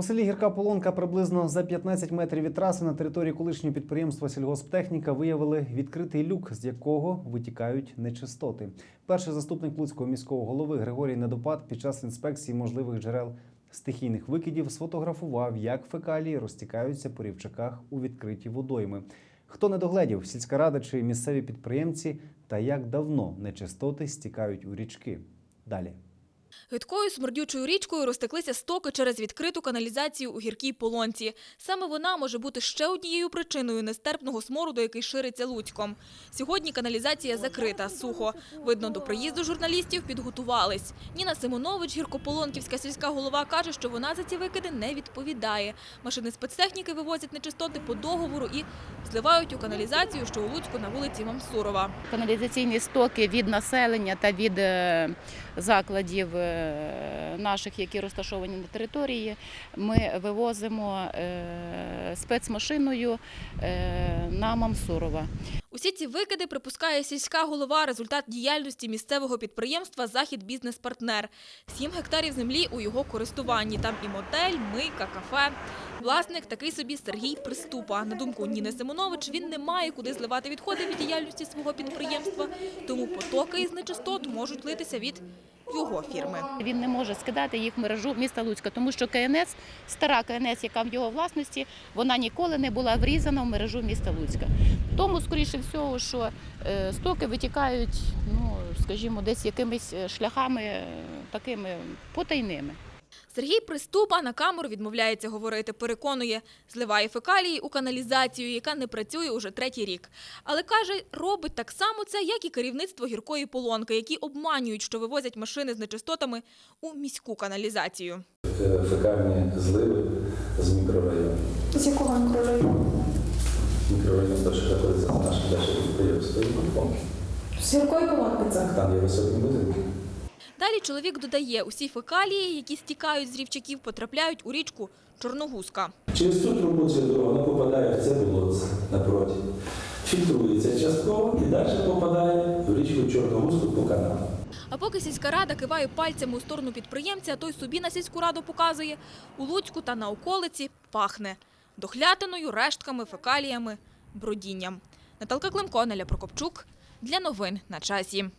У селі Гірка Полонка приблизно за 15 метрів від траси на території колишнього підприємства Сільгосптехніка виявили відкритий люк, з якого витікають нечистоти. Перший заступник Луцького міського голови Григорій Недопад під час інспекції можливих джерел стихійних викидів сфотографував, як фекалії розтікаються по рівчаках у відкриті водойми. Хто не догледів, сільська рада чи місцеві підприємці, та як давно нечистоти стікають у річки. Далі. Гидкою смердючою річкою розтеклися стоки через відкриту каналізацію у гіркій полонці. Саме вона може бути ще однією причиною нестерпного смороду, який шириться Луцьком. Сьогодні каналізація закрита, сухо. Видно, до приїзду журналістів підготувались. Ніна Симонович, гіркополонківська сільська голова, каже, що вона за ці викиди не відповідає. Машини спецтехніки вивозять нечистоти по договору і зливають у каналізацію, що у Луцьку на вулиці Мамсурова. каналізаційні стоки від населення та від е, закладів наших, які розташовані на території, ми вивозимо е, спецмашиною е, на Мамсурова. Усі ці викиди припускає сільська голова результат діяльності місцевого підприємства Захід Бізнес-партнер. Сім гектарів землі у його користуванні. Там і мотель, мийка, кафе. Власник такий собі Сергій Приступа. На думку Ніни Симонович, він не має куди зливати відходи від діяльності свого підприємства, тому потоки із нечистот можуть литися від його фірми. Він не може скидати їх в мережу міста Луцька, тому що КНС, стара КНС, яка в його власності, вона ніколи не була врізана в мережу міста Луцька. Тому, скоріше всього, що е, стоки витікають, ну, скажімо, десь якимись е, шляхами е, такими потайними. Сергій Приступа на камеру відмовляється говорити. Переконує, зливає фекалії у каналізацію, яка не працює уже третій рік. Але каже, робить так само це, як і керівництво гіркої полонки, які обманюють, що вивозять машини з нечистотами у міську каналізацію. Е, фекальні зливи з мікрорайону. З якого мікрорайону? Мікрорайон те, що знаходиться наше далі підприємство. І Полонки. З якої полонки це? Там є високі будинки. Далі чоловік додає, усі фекалії, які стікають з рівчаків, потрапляють у річку Чорногузка. Через цю трубу вона попадає в це болотце напроти. Фільтрується частково і далі попадає в річку Чорногузку по каналу. А поки сільська рада киває пальцями у сторону підприємця, а той собі на сільську раду показує, у Луцьку та на околиці пахне дохлятиною, рештками, фекаліями, бродінням. Наталка Климко, Неля Прокопчук. Для новин на часі.